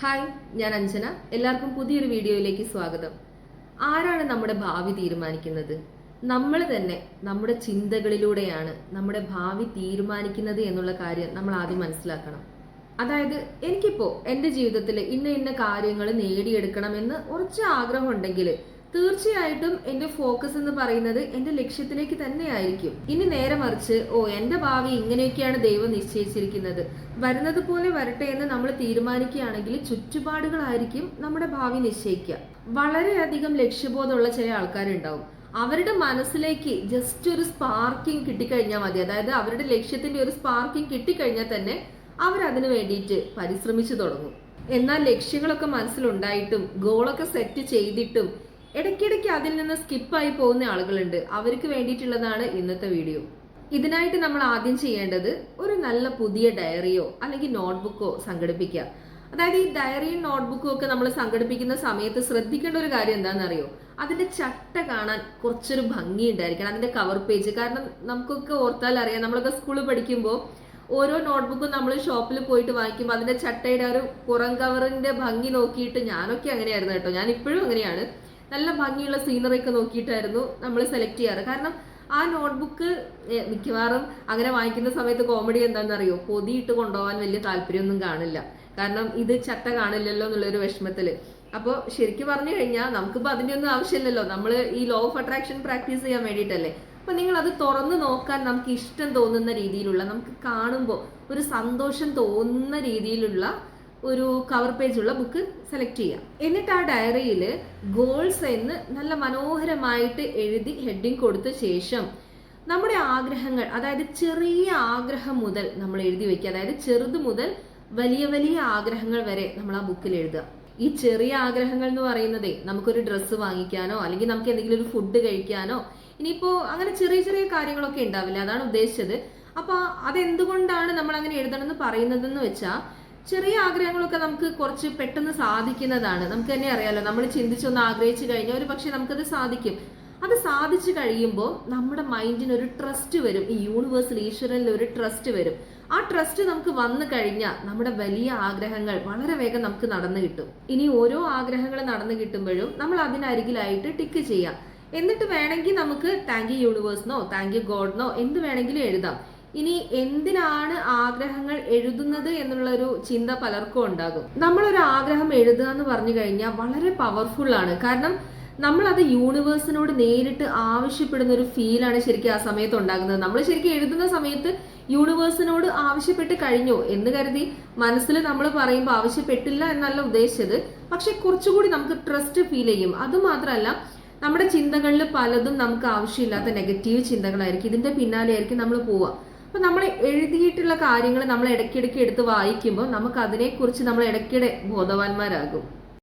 Hi ഞാൻ അഞ്ജന. എല്ലാവർക്കും പുതിയൊരു വീഡിയോയിലേക്ക് സ്വാഗതം. ആരാണ് നമ്മുടെ ഭാവി തീരുമാനിക്കുന്നത്? നമ്മൾ തന്നെ നമ്മുടെ ചിന്തകളിലൂടെയാണ് നമ്മുടെ ഭാവി തീരുമാനിക്കുന്നത് എന്നുള്ള കാര്യം നമ്മൾ ആദ്യം മനസ്സിലാക്കണം. അതായത് എനിക്കിപ്പോ എന്റെ ജീവിതത്തിൽ ഇന്ന ഇന്ന കാര്യങ്ങൾ നേടിയെടുക്കണമെന്ന് ഉറച്ച ആഗ്രഹം ഉണ്ടെങ്കിൽ തീർച്ചയായിട്ടും എന്റെ ഫോക്കസ് എന്ന് പറയുന്നത് എന്റെ ലക്ഷ്യത്തിലേക്ക് തന്നെ ആയിരിക്കും ഇനി നേരെ മറിച്ച് ഓ എന്റെ ഭാവി ഇങ്ങനെയൊക്കെയാണ് ദൈവം നിശ്ചയിച്ചിരിക്കുന്നത്. വരുന്നത് പോലെ വരട്ടെ എന്ന് നമ്മൾ തീരുമാനിക്കുകയാണെങ്കിൽ ചുറ്റുപാടുകളായിരിക്കും നമ്മുടെ ഭാവി നിശ്ചയിക്കുക. വളരെയധികം ലക്ഷ്യബോധമുള്ള ചില ആൾക്കാരുണ്ടാവും. അവരുടെ മനസ്സിലേക്ക് ജസ്റ്റ് ഒരു സ്പാർക്കിംഗ് കിട്ടിക്കഴിഞ്ഞാൽ മതി. അതായത് അവരുടെ ലക്ഷ്യത്തിന്റെ ഒരു സ്പാർക്കിംഗ് കിട്ടിക്കഴിഞ്ഞാൽ തന്നെ അവരതിനു വേണ്ടിയിട്ട് പരിശ്രമിച്ചു തുടങ്ങും. എന്നാൽ ലക്ഷ്യങ്ങളൊക്കെ മനസ്സിലുണ്ടായിട്ടും ഗോളൊക്കെ സെറ്റ് ചെയ്തിട്ടും ഇടയ്ക്കിടയ്ക്ക് അതിൽ നിന്ന് സ്കിപ്പായി പോകുന്ന ആളുകളുണ്ട്. അവർക്ക് വേണ്ടിയിട്ടുള്ളതാണ് ഇന്നത്തെ വീഡിയോ ഇതിനായിട്ട് നമ്മൾ ആദ്യം ചെയ്യേണ്ടത് ഒരു നല്ല പുതിയ ഡയറിയോ അല്ലെങ്കിൽ നോട്ട്ബുക്കോ സംഘടിപ്പിക്കുക. അതായത് ഈ ഡയറിയും നോട്ട്ബുക്കും ഒക്കെ നമ്മൾ സംഘടിപ്പിക്കുന്ന സമയത്ത് ശ്രദ്ധിക്കേണ്ട ഒരു കാര്യം എന്താണെന്നറിയോ? അതിന്റെ ചട്ട കാണാൻ കുറച്ചൊരു ഭംഗി ഉണ്ടായിരിക്കണം. അതിന്റെ കവർ പേജ് കാരണം നമുക്കൊക്കെ ഓർത്താൽ അറിയാം നമ്മളൊക്കെ സ്കൂളിൽ പഠിക്കുമ്പോൾ ഓരോ നോട്ട്ബുക്കും നമ്മൾ ഷോപ്പിൽ പോയിട്ട് വാങ്ങിക്കുമ്പോൾ അതിന്റെ ചട്ടയുടെ ഒരു പുറം കവറിന്റെ ഭംഗി നോക്കിയിട്ട് ഞാനൊക്കെ അങ്ങനെയായിരുന്നു കേട്ടോ. ഞാൻ ഇപ്പോഴും അങ്ങനെയാണ്. നല്ല ഭംഗിയുള്ള സീനറി ഒക്കെ നോക്കിയിട്ടായിരുന്നു നമ്മൾ സെലക്ട് ചെയ്യാറ്. കാരണം ആ നോട്ട്ബുക്ക് മിക്കവാറും അങ്ങനെ വാങ്ങിക്കുന്ന സമയത്ത് കോമഡി എന്താണെന്നറിയോ? പൊതിയിട്ട് കൊണ്ടുപോകാൻ വലിയ താല്പര്യമൊന്നും കാണില്ല. കാരണം ഇത് ചട്ട കാണില്ലല്ലോ എന്നുള്ളൊരു വിഷമത്തിൽ അപ്പോൾ ശരിക്കും പറഞ്ഞു കഴിഞ്ഞാൽ നമുക്കിപ്പോൾ അതിന്റെ ഒന്നും ആവശ്യമില്ലല്ലോ. നമ്മൾ ഈ ലോ ഓഫ് അട്രാക്ഷൻ പ്രാക്ടീസ് ചെയ്യാൻ വേണ്ടിയിട്ടല്ലേ. അപ്പം നിങ്ങൾ അത് തുറന്നു നോക്കാൻ നമുക്ക് ഇഷ്ടം തോന്നുന്ന രീതിയിലുള്ള നമുക്ക് കാണുമ്പോൾ ഒരു സന്തോഷം തോന്നുന്ന രീതിയിലുള്ള ഒരു കവർ പേജ് ഉള്ള ബുക്ക് സെലക്ട് ചെയ്യാം. എന്നിട്ട് ആ ഡയറിയിൽ ഗോൾസ് എന്ന് നല്ല മനോഹരമായിട്ട് എഴുതി ഹെഡിങ് കൊടുത്ത ശേഷം നമ്മുടെ ആഗ്രഹങ്ങൾ അതായത് ചെറിയ ആഗ്രഹം മുതൽ നമ്മൾ എഴുതി വെക്കുക. അതായത് ചെറുത് മുതൽ വലിയ വലിയ ആഗ്രഹങ്ങൾ വരെ നമ്മൾ ആ ബുക്കിൽ എഴുതുക. ഈ ചെറിയ ആഗ്രഹങ്ങൾ എന്ന് പറയുന്നതേ നമുക്കൊരു ഡ്രസ്സ് വാങ്ങിക്കാനോ അല്ലെങ്കിൽ നമുക്ക് എന്തെങ്കിലും ഒരു ഫുഡ് കഴിക്കാനോ ഇനിയിപ്പോ അങ്ങനെ ചെറിയ ചെറിയ കാര്യങ്ങളൊക്കെ ഉണ്ടാവില്ല. അതാണ് ഉദ്ദേശിച്ചത്. അപ്പൊ അതെന്തുകൊണ്ടാണ് നമ്മൾ അങ്ങനെ എഴുതണമെന്ന് പറയുന്നതെന്ന് വെച്ചാൽ ചെറിയ ആഗ്രഹങ്ങളൊക്കെ നമുക്ക് കുറച്ച് പെട്ടെന്ന് സാധിക്കുന്നതാണ്. നമുക്ക് തന്നെ അറിയാലോ നമ്മൾ ചിന്തിച്ചൊന്ന് ആഗ്രഹിച്ചു കഴിഞ്ഞാൽ ഒരു പക്ഷെ നമുക്കത് സാധിക്കും. അത് സാധിച്ചു കഴിയുമ്പോൾ നമ്മുടെ മൈൻഡിന് ഒരു ട്രസ്റ്റ് വരും. ഈ യൂണിവേഴ്സിൽ ഈശ്വരനിൽ ഒരു ട്രസ്റ്റ് വരും. ആ ട്രസ്റ്റ് നമുക്ക് വന്നു കഴിഞ്ഞാൽ നമ്മുടെ വലിയ ആഗ്രഹങ്ങൾ വളരെ വേഗം നമുക്ക് നടന്നു കിട്ടും. ഇനി ഓരോ ആഗ്രഹങ്ങൾ നടന്നു കിട്ടുമ്പോഴും നമ്മൾ അതിനരികിലായിട്ട് ടിക്ക് ചെയ്യാം. എന്നിട്ട് വേണമെങ്കിൽ നമുക്ക് താങ്ക് യു യൂണിവേഴ്സിനോ താങ്ക് യു ഗോഡിനോ എന്ത് വേണമെങ്കിലും എഴുതാം. ഇനി എന്തിനാണ് ആഗ്രഹങ്ങൾ എഴുതുന്നത് എന്നുള്ള ഒരു ചിന്ത പലർക്കും ഉണ്ടാകും. നമ്മളൊരു ആഗ്രഹം എഴുതുക എന്ന് പറഞ്ഞു കഴിഞ്ഞാൽ വളരെ പവർഫുൾ ആണ്. കാരണം നമ്മൾ അത് യൂണിവേഴ്സിനോട് നേരിട്ട് ആവശ്യപ്പെടുന്ന ഒരു ഫീലാണ് ശരിക്കും ആ സമയത്ത് ഉണ്ടാകുന്നത്. നമ്മൾ ശരിക്കും എഴുതുന്ന സമയത്ത് യൂണിവേഴ്സിനോട് ആവശ്യപ്പെട്ട് കഴിഞ്ഞു എന്ന് കരുതി മനസ്സിൽ നമ്മൾ പറയുമ്പോൾ ആവശ്യപ്പെട്ടില്ല എന്നല്ല ഉദ്ദേശിച്ചത്. പക്ഷെ കുറച്ചുകൂടി നമുക്ക് ട്രസ്റ്റ് ഫീൽ ചെയ്യും. അതുമാത്രമല്ല നമ്മുടെ ചിന്തകളിൽ പലതും നമുക്ക് ആവശ്യമില്ലാത്ത നെഗറ്റീവ് ചിന്തകളായിരിക്കും. ഇതിന്റെ പിന്നാലെ ആയിരിക്കും നമ്മൾ പോവുക. അപ്പൊ നമ്മൾ എഴുതിയിട്ടുള്ള കാര്യങ്ങൾ നമ്മൾ ഇടയ്ക്കിടയ്ക്ക് എടുത്ത് വായിക്കുമ്പോൾ നമുക്ക് അതിനെക്കുറിച്ച് നമ്മൾ ഇടയ്ക്കിടെ ബോധവാന്മാരാകും.